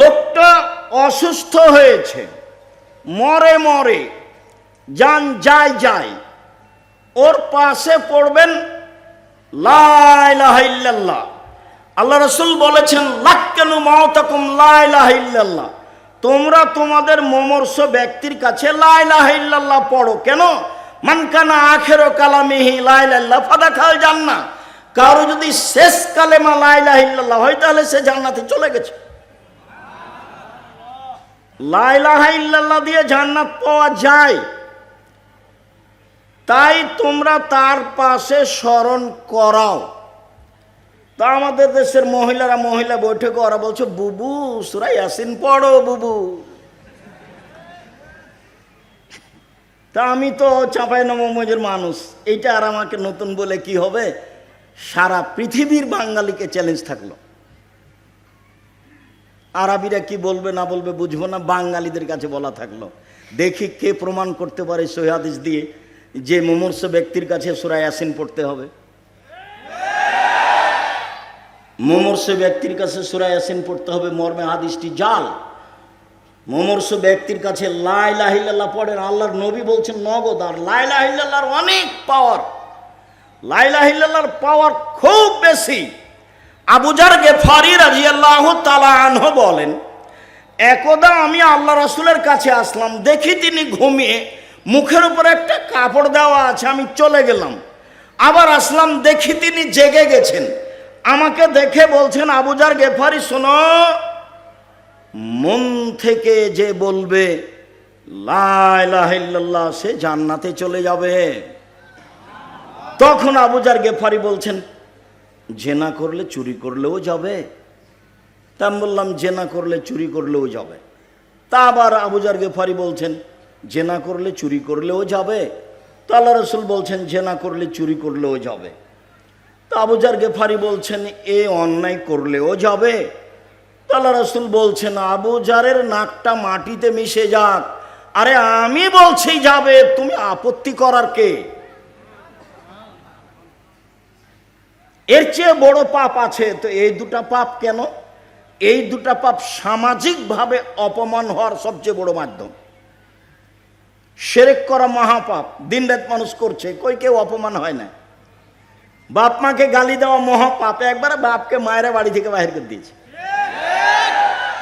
লোকটা অসুস্থ হয়েছে। মরে মরে, যান যায় যায়, ওর পাশে পড়বেন লাইলাহিল্লাহ আল্লাহ রসুল বলেছেন, লাক্কানু মাওতাকুম লাইলাহিল্লাহ তোমরা তোমাদের মমর্ষ ব্যক্তির কাছে লাইলাহিল্লাহ পড়ো। কেন? মানকানা আখেরো কালামিহি লাইলাল্লাহ ফাদা খাল জান্না কারও যদি শেষ কালেমা লাইলাহিল্লাহ হয়, তাহলে সে জান্নাতে চলে গেছে। লাইলাহা ইল্লাল্লাহ দিয়ে জান্নাত পাওয়া যায়। তাই তোমরা তার পাশে স্মরণ করাও। তা আমাদের দেশের মহিলারা মহিলা বৈঠকে ওরা বলছে, বুবু সুরাই ইয়াসিন পড়ো, বুবু। তা আমি তো চাঁপাই নবমজের মানুষ। এইটা আর আমাকে নতুন বলে কি হবে? সারা পৃথিবীর বাঙালিকে চ্যালেঞ্জ থাকল। আরবিরা কি বলবে না বলবে বুঝব না, বাঙালিদের কাছে বলা থাকল। দেখি কে প্রমাণ করতে পারে সহিদিস দিয়ে যে মুমূর্ষ ব্যক্তির কাছে সুরাই আসিন পড়তে হবে। মুমূর্ষ ব্যক্তির কাছে সুরাই আসিন পড়তে হবে, মর্মে হাদিসটি জাল। মুমূর্ষ ব্যক্তির কাছে লাই লাহিল্লাহ পড়েন, আল্লাহর নবী বলছেন নগদ, আর লাই লাহিল্লাহর অনেক পাওয়ার লাই লাহিল্লাহর পাওয়ার খুব বেশি। আবুজার গেফারি রাজিয়াল্লাহ তালা আনহ বলেন, একদা আমি আল্লাহ রসুলের কাছে আসলাম, দেখি তিনি ঘুমিয়ে মুখের উপর একটা কাপড় দেওয়া আছে, আমি চলে গেলাম। আবার আসলাম, দেখি তিনি জেগে গেছেন। আমাকে দেখে বলছেন আবুজার গেফারি, শোনো, মন থেকে যে বলবে লাইলাহিল্লাহ সে জান্নাতে চলে যাবে। তখন আবুজার গেফারি বলছেন জেনা করলে চুরি করলেও যাবে। তা আমি বললাম, জেনা করলে চুরি করলেও যাবে। তা আবার আবুজার গেফারি বলছেন, জেনা করলে চুরি করলেও যাবে। তো আল্লাহ রসুল বলছেন, জেনা করলে চুরি করলেও যাবে। তা আবুজার গেফারি বলছেন, এ অন্যায় করলেও যাবে। তো আল্লাহ রসুল বলছেন আবুজারের নাকটা মাটিতে মিশে যাক। আরে আমি বলছি যাবে, তুমি আপত্তি করার কে? এর চেয়ে বড় পাপ আছে, তো এই দুটা পাপ কেন? এই দুটা পাপ সামাজিকভাবে অপমান হওয়ার সবচেয়ে বড় মাধ্যম। সেরেক করা মহাপাপ দিন রাত মানুষ করছে, কই কেউ অপমান হয় না। বাপ মাকে গালি দেওয়া মহাপাপ, একবারে বাপকে মায়েরা বাড়ি থেকে বাহির করে দিয়েছে।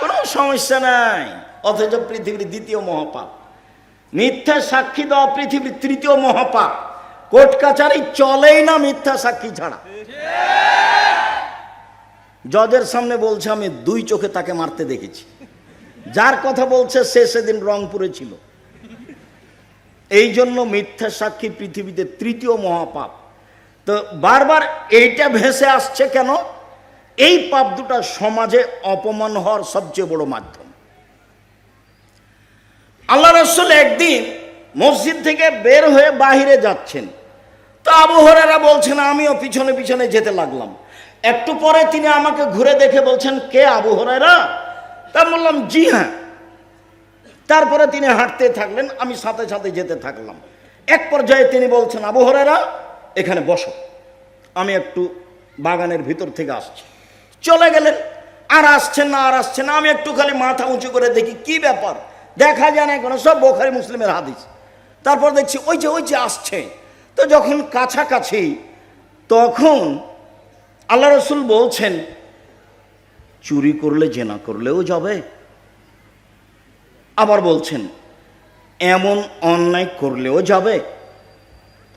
কোনো সমস্যা নাই, অথচ পৃথিবীর দ্বিতীয় মহাপাপ। মিথ্যা সাক্ষী দেওয়া পৃথিবীর তৃতীয় মহাপাপ। কোর্ট কাছারি চলেই না মিথ্যা সাক্ষী ছাড়া। জজের সামনে বলছে, আমি দুই চোখে তাকে মারতে দেখেছি। যার কথা বলছে, সে সেদিন রংপুরে ছিল। এই জন্য মিথ্যা সাক্ষী পৃথিবীতে তৃতীয় মহাপাপ। তো বারবার এইটা ভেসে আসছে কেন? এই পাপ দুটা সমাজে অপমান হওয়ার সবচেয়ে বড় মাধ্যম। আল্লাহ রসুল একদিন মসজিদ থেকে বের হয়ে বাহিরে যাচ্ছেন। তো আবু হরেরা বলছেন, আমিও পিছনে পিছনে যেতে লাগলাম। একটু পরে তিনি আমাকে ঘুরে দেখে বলছেন, কে আবু হরেরা তা বললাম, জি হ্যাঁ। তারপরে তিনি হাঁটতে থাকলেন, আমি সাথে সাথে যেতে থাকলাম। এক পর্যায়ে তিনি বলছেন, আবু হরেরা এখানে বসো। আমি একটু বাগানের ভিতর থেকে আসছি। চলে গেলেন। আর আসছেন না, আর আসছেন না। আমি একটু খালি মাথা উঁচু করে দেখি, কি ব্যাপার? দেখা যায় না কোনো সব বোখারি মুসলিমের হাদিস। তারপর দেখছি, ওই যে ওই যে আসছে। তো যখন কাছাকাছি, তখন আল্লাহ রসুল বলছেন, চুরি করলে জেনা করলেও যাবে। আবার বলছেন, এমন অন্যায় করলেও যাবে।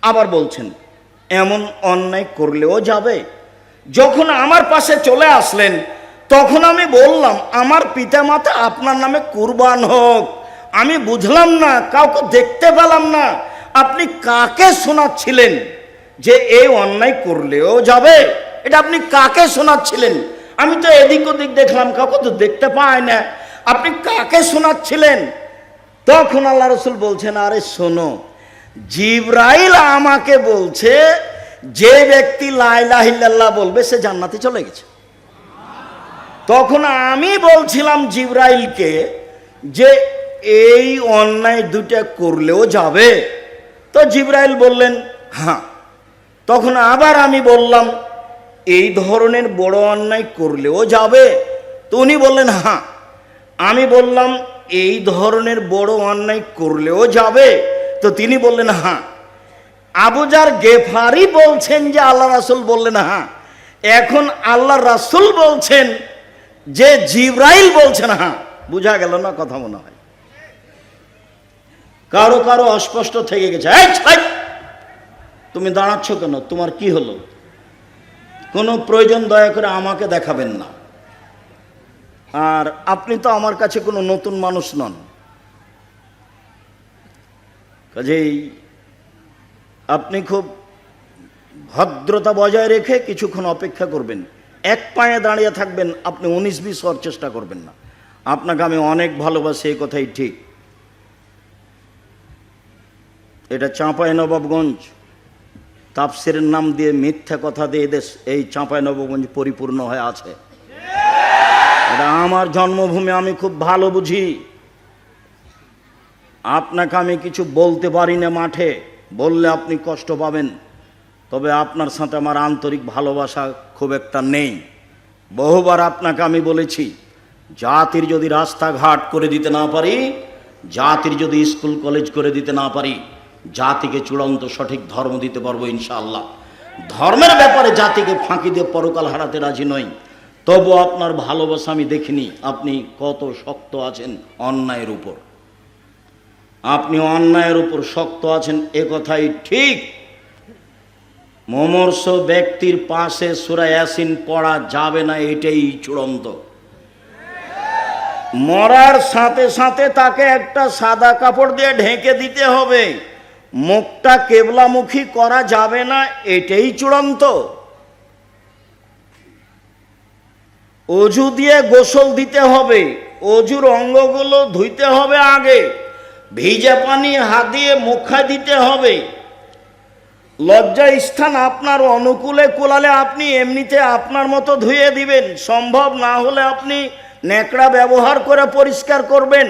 আবার বলছেন, এমন অন্যায় করলেও যাবে। যখন আমার পাশে চলে আসলেন, তখন আমি বললাম, আমার পিতামাতা আপনার নামে কুরবান হোক। আমি বুঝলাম না, কাউকে দেখতে পেলাম না। আপনি কাকে শোনাচ্ছিলেন যে এই অন্যায় করলেও যাবে? এটা আপনি কাকে শোনাচ্ছিলেন? আমি তো এদিক ওদিক দেখলাম, কাউকে তো দেখতে পাই না। আপনি কাকে শোনাচ্ছিলেন? তখন আল্লাহ রসুল বলছেন, আরে শোনো, জিব্রাইল আমাকে বলছে, যে ব্যক্তি লাইলাহিল্লাহ বলবে, সে জান্নাতে চলে গেছে। তখন আমি বলছিলাম জিব্রাইলকে যে এই অন্যায় দুটা করলেও যাবে। তো জিব্রাইল বললেন হ্যাঁ তখন আবার আমি বললাম, এই ধরনের বড় অন্যায় করলেও যাবে? তো উনি বললেন হ্যাঁ আমি বললাম, এই ধরনের বড় অন্যায় করলেও যাবে? তো তিনি বললেন হ্যাঁ আবুজার গেফারি বলছেন যে আল্লাহ রাসুল বললেন হ্যাঁ এখন আল্লাহ রাসুল বলছেন যে জিব্রাইল বলছেন হ্যাঁ বুঝা গেল না কথা মনে হয়? কারও কারও অস্পষ্ট থেকে গেছে। তুমি দাঁড়াচ্ছ কেন? তোমার কি হলো? কোনো প্রয়োজন দয়া করে আমাকে দেখাবেন না। আর আপনি তো আমার কাছে কোনো নতুন মানুষ নন। কাজেই আপনি খুব ভদ্রতা বজায় রেখে কিছুক্ষণ অপেক্ষা করবেন। এক পায়ে দাঁড়িয়ে থাকবেন, আপনি উনিশ বিশ হওয়ার চেষ্টা করবেন না। আপনাকে আমি অনেক ভালোবাসি, এই কথাই ঠিক। এটা চাঁপাই নবাবগঞ্জ। তাপসিরের নাম দিয়ে মিথ্যা কথা দিয়ে দেশ এই চাঁপাই নবাবগঞ্জ পরিপূর্ণ হয়ে আছে। এটা আমার জন্মভূমি, আমি খুব ভালো বুঝি। আপনাকে আমি কিছু বলতে পারি না মাঠে, বললে আপনি কষ্ট পাবেন। তবে আপনার সাথে আমার আন্তরিক ভালোবাসা খুব একটা নেই। বহুবার আপনাকে আমি বলেছি, জাতির যদি রাস্তাঘাট করে দিতে না পারি, জাতির যদি স্কুল কলেজ করে দিতে না পারি জাতিকে চূড়ান্ত সঠিক ধর্ম দিতে পারব ইনশাআল্লাহ। ধর্মের ব্যাপারে জাতিকে ফাঁকি দিয়ে পরকাল হারাতে রাজি নই। তবু আপনার ভালোবাসা আমি দেখিনি। আপনি কত শক্ত আছেন অন্যায়ের উপর। আপনি অন্যায়ের উপর শক্ত আছেন, এ কথাই ঠিক। মমর্ষ ব্যক্তির পাশে সুরা ইয়াসিন পড়া যাবে না, এটাই চূড়ান্ত। মরার সাথে সাথে তাকে একটা সাদা কাপড় দিয়ে ঢেকে দিতে হবে। মুখটা কেবলামুখী করা যাবে না, এটাই চূড়ান্ত। অজু দিয়ে গোসল দিতে হবে, অজুর অঙ্গগুলো ধুইতে হবে আগে, ভিজা পানি হাত দিয়ে মুখা দিতে হবে। লজ্জা স্থান আপনার অনুকূলে কোলালে আপনি এমনিতে আপনার মতো ধুয়ে দিবেন, সম্ভব না হলে আপনি ন্যাকড়া ব্যবহার করে পরিষ্কার করবেন।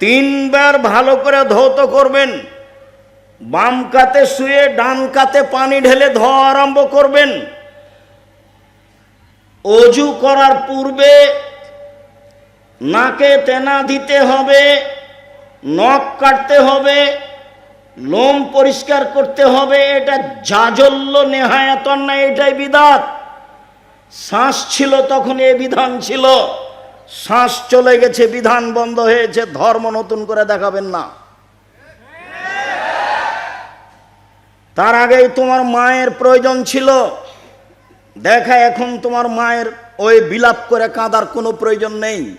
তিনবার ভালো করে ধৌত করবেন। বাম কাতে শুয়ে ডান কাতে পানি ঢেলে ধোয়া আরম্ভ করবেন। অজু করার পূর্বে নাকে তেনা দিতে হবে, নখ কাটতে হবে, লোম পরিষ্কার করতে হবে, এটা জাজল্য নেহায়াতন না, এটাই বিধান। শ্বাস ছিল তখন এ বিধান ছিল, শ্বাস চলে গেছে, বিধান বন্ধ হয়েছে, ধর্ম নতুন করে দেখাবেন না। তার আগেই তোমার মায়ের প্রয়োজন ছিল। দেখা এখন তোমার মায়ের ওই বিলাপ করে কাঁদার কোনো প্রয়োজন নেই।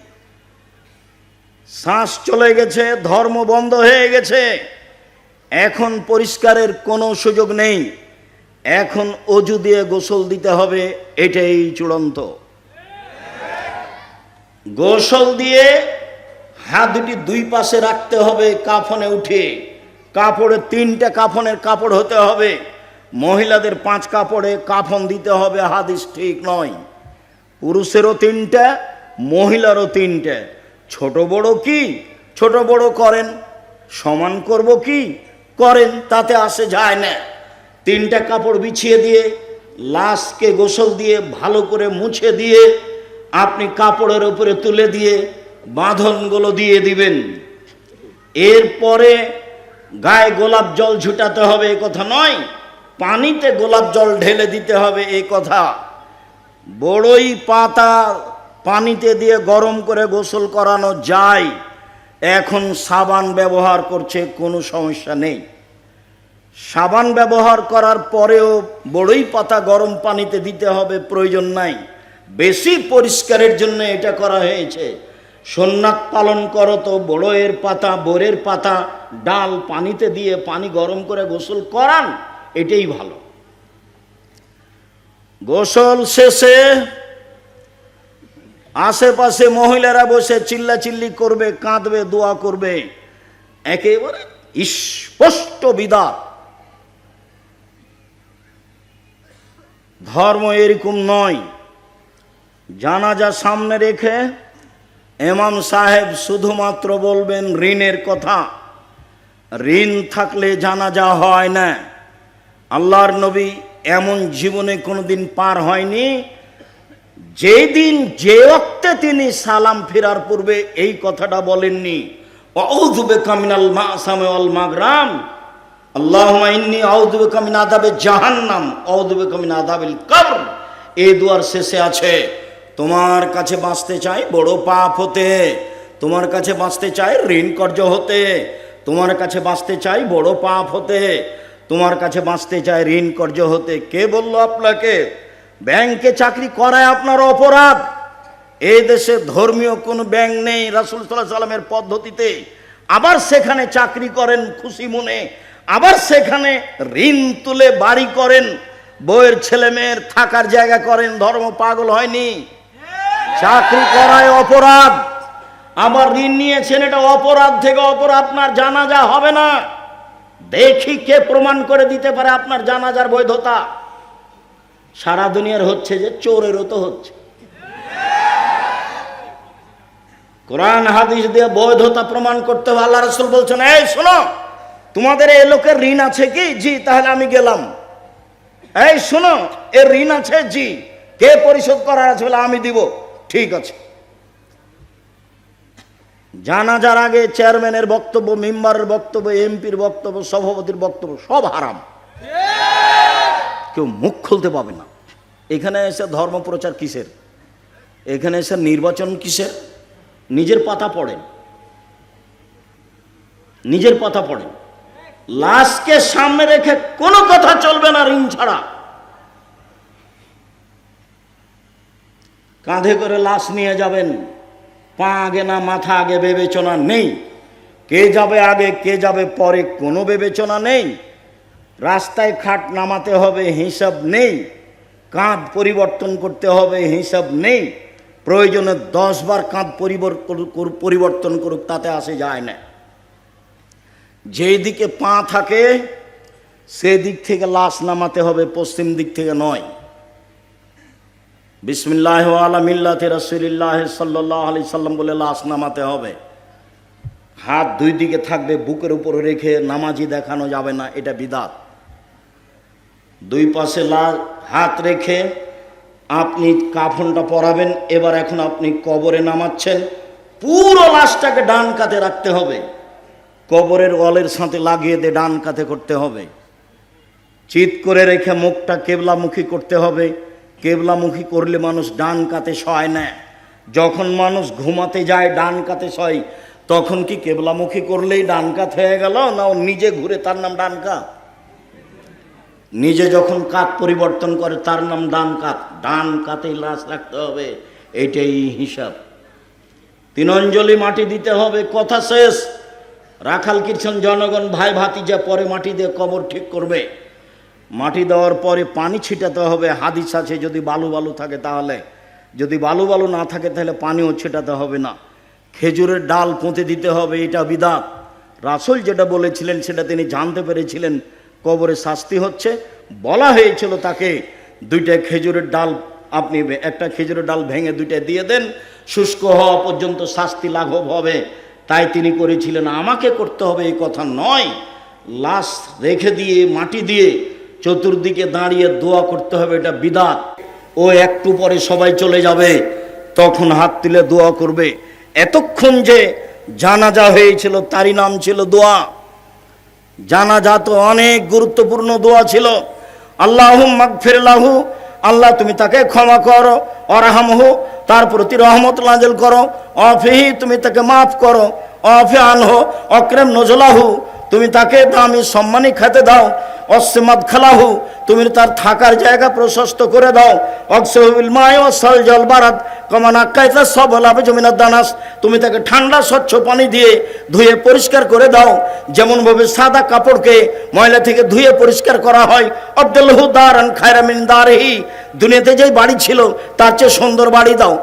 শ্বাস চলে গেছে, ধর্ম বন্ধ হয়ে গেছে। এখন পরিষ্কারের কোনো সুযোগ নেই। এখন অজু দিয়ে গোসল দিতে হবে, এটাই চূড়ান্ত। গোসল দিয়ে হাত দুটি দুই পাশে রাখতে হবে কাফনে উঠে। কাপড়ে তিনটে কাফনের কাপড় হতে হবে। মহিলাদের পাঁচ কাপড়ে কাফন দিতে হবে, হাদিস ঠিক নয়। পুরুষেরও তিনটে, মহিলারও তিনটে। ছোট বড় কি? ছোট বড় করেন। সমান করব কি? করেন, তাতে আসে যায় না। তিনটা কাপড় বিছিয়ে দিয়ে, লাশকে গোসল দিয়ে, ভালো করে মুছে দিয়ে, আপনি কাপড়ের উপরে তুলে দিয়ে, বাঁধনগুলো দিয়ে দিবেন। এরপরে গায়ে গোলাপ জল ঝুটাতে হবে, এ কথা নয়। পানিতে গোলাপ জল ঢেলে দিতে হবে এই কথা। বড়ই পাতা পানিতে দিয়ে গরম করে গোসল করানো যায়। এখন সাবান ব্যবহার করছে, কোনো সমস্যা নেই। সাবান ব্যবহার করার পরেও বড়ই পাতা গরম পানিতে দিতে হবে, প্রয়োজন নাই। বেশি পরিষ্কারের জন্য এটা করা হয়েছে। সোননাথ পালন করো তো বড়য়ের পাতা, বোরের পাতা, ডাল পানিতে দিয়ে পানি গরম করে গোসল করান, এটাই ভালো। গোসল শেষে আশেপাশে মহিলারা বসে চিল্লাচিল্লি করবে, কাঁদবে, দোয়া করবে। একেবারে স্পষ্ট বিদাত। ধর্ম এরকম নয়। জানাজা সামনে রেখে এমাম সাহেব শুধুমাত্র বলবেন ঋণের কথা। ঋণ থাকলে জানাজা হয় না। আল্লাহর নবী এমন জীবনে কোনো দিন পার হয়নি। যেই দিন যে অক্তে তিনি সালাম ফেরার পূর্বে এই কথাটা বলেননি অউযুবে কামিনাল মাসামে অল মাগরাম আল্লাহুম্মা ইন্নী আউযুবে কামিন আযাবে জাহান্নাম আউযুবে কামিন আযাবিল কবর এই দুয়ার শেষে আছে। তোমার কাছে বাঁচতে চাই বড় পাপ হতে। তোমার কাছে বাঁচতে চাই ঋণ কর্য হতে। তোমার কাছে বাঁচতে চাই বড় পাপ হতে। তোমার কাছে বাঁচতে চাই ঋণ কর্য হতে। কে বলল আপনাকে? ব্যাংকে চাকরি করায় আপনার অপরাধ। এই দেশে ধর্মীয় কোনো ব্যাংক নেই রাসুল সাল্লাহ সাল্লামের পদ্ধতিতে। আবার সেখানে চাকরি করেন খুশি মনে। আবার সেখানে ঋণ তুলে বাড়ি করেন। বইয়ের ছেলে মেয়ের থাকার জায়গা করেন। ধর্ম পাগল হয়নি। চাকরি করায় অপরাধ। আবার ঋণ নিয়েছেন, এটা অপরাধ থেকে অপরাধ, আপনার জানাজা হবে না। দেখি কে প্রমাণ করে দিতে পারে আপনার জানাজার বৈধতা। সারা দুনিয়ার হচ্ছে যে চোরেরও তো হচ্ছে। কোরআন, হাদিস দিয়ে বৈধতা প্রমাণ করতে হবে। আল্লাহ রসুল বলছেন, এই শোনো, তোমাদের এই লোকের ঋণ আছে কি? জি, তাহলে আমি গেলাম। এই শোনো, এর ঋণ আছে? জি। কে পরিশোধ করার আছে বলে আমি দিব? ঠিক আছে। জানাজার আগে চেয়ারম্যানের বক্তব্য, মেম্বারের বক্তব্য, এমপির বক্তব্য, সভাপতির বক্তব্য, সব হারাম। কেউ মুখ খুলতে পাবে না। এখানে এসে ধর্ম প্রচার কিসের? এখানে এসে নির্বাচন কিসের? নিজের পাতা পড়েন। নিজের পাতা পড়েন। লাশকে সামনে রেখে কোনো কথা চলবে না ঋণ ছাড়া। কাঁধে করে লাশ নিয়ে যাবেন। পা আগে না, মাথা আগে বিবেচনা নেই। কে যাবে আগে, কে যাবে পরে কোনো বিবেচনা নেই। রাস্তায় খাট নামাতে হবে, হিসাব নেই। কাঁধ পরিবর্তন করতে হবে, হিসাব নেই। প্রয়োজনে দশ বার কাঁধ পরিবর্তন করুক, তাতে আসে যায় না। যেই দিকে পা থাকে সেদিক থেকে লাশ নামাতে হবে, পশ্চিম দিক থেকে নয়। বিসমিল্লাহ আলমিল্লাতে রসুলিল্লাহ সাল্লাহ আলি সাল্লাম বলে, লাশ নামাতে হবে। হাত দুই দিকে থাকবে, বুকের উপরে রেখে নামাজি দেখানো যাবে না, এটা বিদাত। দুই পাশে লা, হাত রেখে আপনি কাফনটা পরাবেন, এবার এখন আপনি কবরে নামাচ্ছেন। পুরো লাশটাকে ডান কাতে রাখতে হবে। কবরের ওয়ালের সাথে লাগিয়ে দিয়ে ডান কাতে করতে হবে। চিত করে রেখে মুখটা কেবলামুখী করতে হবে। কেবলামুখী করলে মানুষ ডান কাতে শয় না। যখন মানুষ ঘুমাতে যায়, ডান কাতে শয় তখন কি কেবলামুখী করলেই ডান কাত হয়ে গেল, না ও নিজে ঘুরে তার নাম ডান কাত? নিজে যখন কাত পরিবর্তন করে, তার নাম ডান কাত। ডান কাতেই লাশ রাখতে হবে এইটাই হিসাব। তিন অঞ্জলি মাটি দিতে হবে, কথা শেষ। রাখাল কীর্তন জনগণ ভাই ভাতিজা পরে মাটি দিয়ে কবর ঠিক করবে। মাটি দেওয়ার পরে পানি ছিটাতে হবে, হাদিস আছে, যদি বালু বালু থাকে তাহলে। যদি বালু বালু না থাকে তাহলে পানিও ছিটাতে হবে না। খেজুরের ডাল পুঁতে দিতে হবে, এটা বিদাত। রাসুল যেটা বলেছিলেন, সেটা তিনি জানতে পেরেছিলেন, কবরে শাস্তি হচ্ছে। বলা হয়েছিল তাকে, দুইটা খেজুরের ডাল আপনি, একটা খেজুরের ডাল ভেঙে দুইটা দিয়ে দেন, শুষ্ক হওয়া পর্যন্ত শাস্তি লাঘব হবে। তাই তিনি করেছিলেন। আমাকে করতে হবে এই কথা নয়। লাশ রেখে দিয়ে, মাটি দিয়ে চতুর্দিকে দাঁড়িয়ে দোয়া করতে হবে, এটা বিদাত। ও একটু পরে সবাই চলে যাবে, তখন হাত তুলে দোয়া করবে। এতক্ষণ যে জানাজা হয়েছিল, তারই নাম ছিল দোয়া। জানাজা তো অনেক গুরুত্বপূর্ণ দোয়া ছিল। আল্লাহ মাগফিরাহু আল্লাহ তুমি তাকে ক্ষমা করো, অরাহামহু, তার প্রতি রহমত নাজেল করো, অফিহি তুমি তাকে মাফ করো অফে আনহো অক্রেম নজলাহু, তুমি তাকে দামি সম্মানী খেতে দাও অসমাদ খালাহু, তুমি তার থাকার জায়গা প্রশস্ত করে দাও। অক্সিল মায় অসল জল বারাত, কমান আক্কাইতা সব লাভে জমিনার দানাস তুমি তাকে ঠান্ডা স্বচ্ছ পানি দিয়ে ধুয়ে পরিষ্কার করে দাও। যেমনভাবে সাদা কাপড়কে ময়লা থেকে ধুয়ে পরিষ্কার করা হয় তার চেয়ে সুন্দর দাও।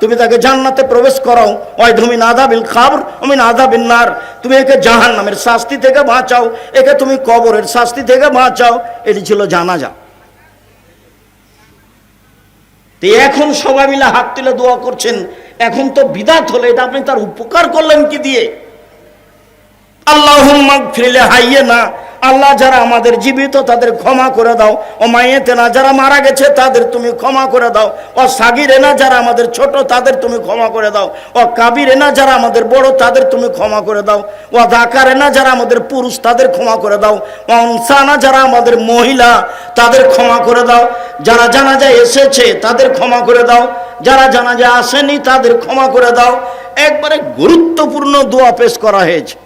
তুমি তাকে জান্নাতে প্রবেশ করাও। ওই ধুমিন আদাবিল খাবর অমিন আদাবিন নার। তুমি একে জাহান নামের শাস্তি থেকে বাঁচাও। একে তুমি কবরের শাস্তি থেকে বাঁচাও। এটি ছিল জানাজা। তো এখন সবাই মিলে হাত তুলে দোয়া করছেন। এখন তো বিদাত হলে, এটা আপনি তার উপকার করলেন কি দিয়ে? আল্লাহ ফিরলে হাইয়ে না আল্লাহ যারা আমাদের জীবিত, তাদের ক্ষমা করে দাও। ও মাইয়েতে না যারা মারা গেছে, তাদের তুমি ক্ষমা করে দাও। ও সাগিরে না যারা আমাদের ছোট, তাদের তুমি ক্ষমা করে দাও। ও কাবিরে না যারা আমাদের বড়, তাদের তুমি ক্ষমা করে দাও। ও দাকারে না যারা আমাদের পুরুষ, তাদের ক্ষমা করে দাও। ও অনসানা যারা আমাদের মহিলা, তাদের ক্ষমা করে দাও। যারা জানা যায় এসেছে, তাদের ক্ষমা করে দাও। যারা জানা যায় আসেনি, তাদের ক্ষমা করে দাও। একবারে গুরুত্বপূর্ণ দোয়া পেশ করা হয়েছে।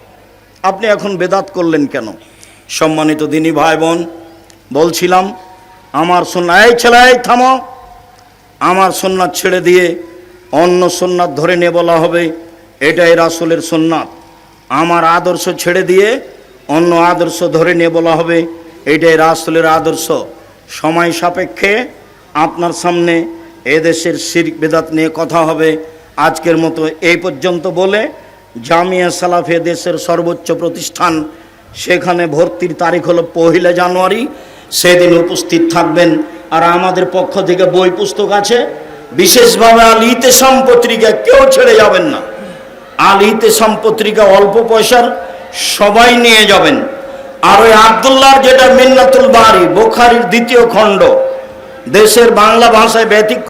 আপনি এখন বেদাত করলেন কেন? সম্মানিত দিনী ভাই বোন বলছিলাম, আমার সন্না এই ছেলে এই থামো। আমার সোননাথ ছেড়ে দিয়ে অন্য সোননাথ ধরে নিয়ে বলা হবে, এটাই রাসুলের সোননাথ আমার আদর্শ ছেড়ে দিয়ে অন্য আদর্শ ধরে নিয়ে বলা হবে, এটাই রাসুলের আদর্শ। সময় সাপেক্ষে আপনার সামনে এদেশের শিরিক, বেদাত নিয়ে কথা হবে। আজকের মতো এই পর্যন্ত বলে জামিয়া সালাফে দেশের সর্বোচ্চ প্রতিষ্ঠান সেখানে ভর্তির তারিখ হলো পহিলা জানুয়ারি। সেদিন উপস্থিত থাকবেন। আর আমাদের পক্ষ থেকে বই পুস্তক আছে। বিশেষভাবে আল ইতেসাম পত্রিকা কেউ ছেড়ে যাবেন না। আল ইতেসাম পত্রিকা অল্প পয়সার সবাই নিয়ে যাবেন। আর ওই আবদুল্লাহর যেটা মিন্নাতুল বাড়ি বোখারির দ্বিতীয় খণ্ড, দেশের বাংলা ভাষায় ব্যতিক্রম